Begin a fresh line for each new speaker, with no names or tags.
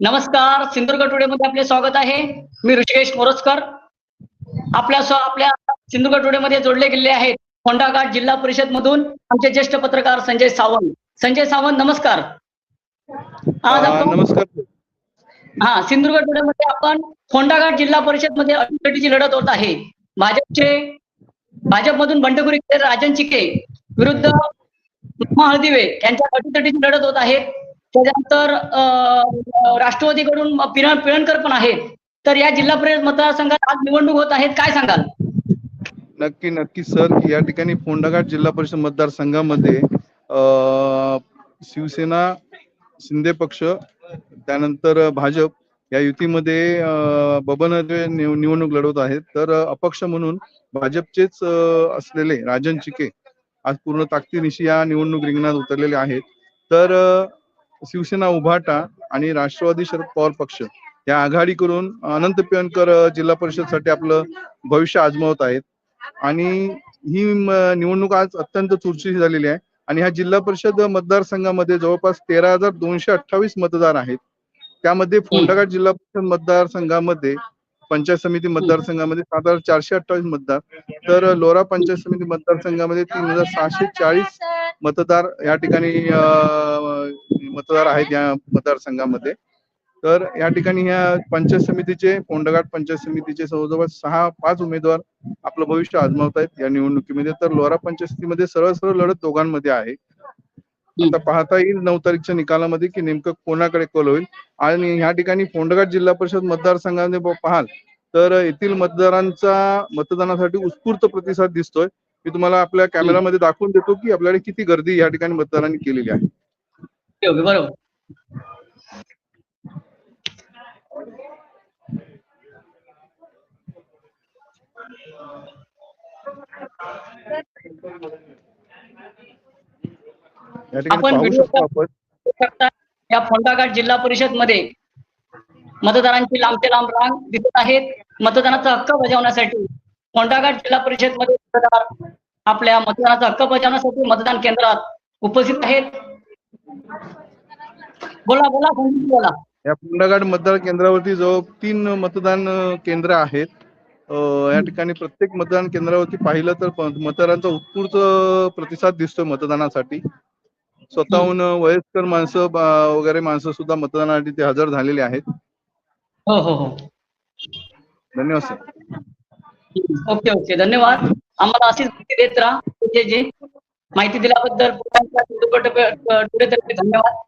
नमस्कार सिंधुदुर्ग टुडे मध्ये आपले स्वागत आहे. मी ऋषिकेश मोरजकर. आपल्या स्व आपल्या सिंधुदुर्ग टुडे मध्ये जोडले गेलेले आहेत फोंडाघाट जिल्हा परिषद मधून आमचे ज्येष्ठ पत्रकार संजय सावंत. संजय सावंत नमस्कार. आज
हा,
आपण
नमस्कार.
हा सिंधुदुर्ग टुडे मध्ये आपण फोंडाघाट जिल्हा परिषदमध्ये अटीतटीची लढत होत आहे. भाजपचे भाजपमधून बंडखोरी राजन चिके विरुद्ध हळदिवे यांच्या अटीतटीची लढत होत आहे. त्याच्यानंतर राष्ट्रवादीकडून पिरण पिळणकर पण आहेत. तर या जिल्हा परिषद मतदारसंघात आज निवडणूक होत आहेत. काय सांगाल?
नक्की नक्की सर. या ठिकाणी फोंडाघाट जिल्हा परिषद मतदारसंघामध्ये शिवसेना शिंदे पक्ष त्यानंतर भाजप या युतीमध्ये बबन निवडणूक लढवत आहेत. तर अपक्ष म्हणून भाजपचेच असलेले राजन चिके आज पूर्ण ताकदीनिशी या निवडणूक रिंगणात उतरलेले आहेत. तर शिवसेना उभाटा आणि राष्ट्रवादी शरद पवार पक्ष या आघाडी करून अनंत पिळणकर जिल्हा परिषदसाठी आपलं भविष्य आजमावत आहेत. आणि ही निवडणूक आज अत्यंत चुरशी झालेली आहे. आणि ह्या जिल्हा परिषद मतदारसंघामध्ये जवळपास तेरा हजार दोनशे अठ्ठावीस मतदार आहेत. त्यामध्ये फोंडाघाट जिल्हा परिषद मतदारसंघामध्ये पंचायत समिती मतदारसंघामध्ये सात हजार चारशे अठ्ठावीस मतदार. तर लोरा पंचायत समिती मतदारसंघामध्ये तीन हजार सहाशे चाळीस मतदार या ठिकाणी मतदार आहेत या मतदारसंघामध्ये. तर या ठिकाणी ह्या पंचायत समितीचे फोंडघाट पंचायत समितीचे जवळजवळ सहा पाच उमेदवार आपलं भविष्य आजमावत आहेत या निवडणुकीमध्ये. तर लोरा पंचायत समितीमध्ये सरळ सरळ लढत दोघांमध्ये आहे. आता पाहता येईल नऊ तारीखच्या निकालामध्ये की नेमकं कोणाकडे कल होईल. आणि ह्या ठिकाणी फोंडघाट जिल्हा परिषद मतदारसंघामध्ये पाहाल तर येथील मतदारांचा मतदानासाठी उत्स्फूर्त प्रतिसाद दिसतोय. मी तुम्हाला आपल्या कॅमेरामध्ये दाखवून देतो की आपल्याकडे किती गर्दी या ठिकाणी मतदारांनी केलेली आहे.
ओके, ओके, बरोबर? आपण या फोंडाघाट जिल्हा परिषदमध्ये मतदारांची लांबते लांब रांग दिसत आहेत. मतदानाचा हक्क बजावण्यासाठी फोंडाघाट जिल्हा परिषदमध्ये मतदार आपल्या मतदानाचा हक्क बजावण्यासाठी मतदान केंद्रात उपस्थित आहेत. बोला बोला बोला.
या फोंडाघाट मतदार केंद्रावरती जवळ तीन मतदान केंद्र आहेत. या ठिकाणी प्रत्येक मतदान केंद्रावरती पाहिलं तर मतदारांचा उत्स्फूर्त प्रतिसाद दिसतोय मतदानासाठी. स्वतःहून वयस्कर माणसं वगैरे माणसं सुद्धा मतदानासाठी ते हजर झालेले आहेत.
हो हो हो.
धन्यवाद सर.
Okay okay. धन्यवाद. आम्हाला अशीच माहिती देत राहा. जे जे माहिती दिल्याबद्दल टुडे तर्फे धन्यवाद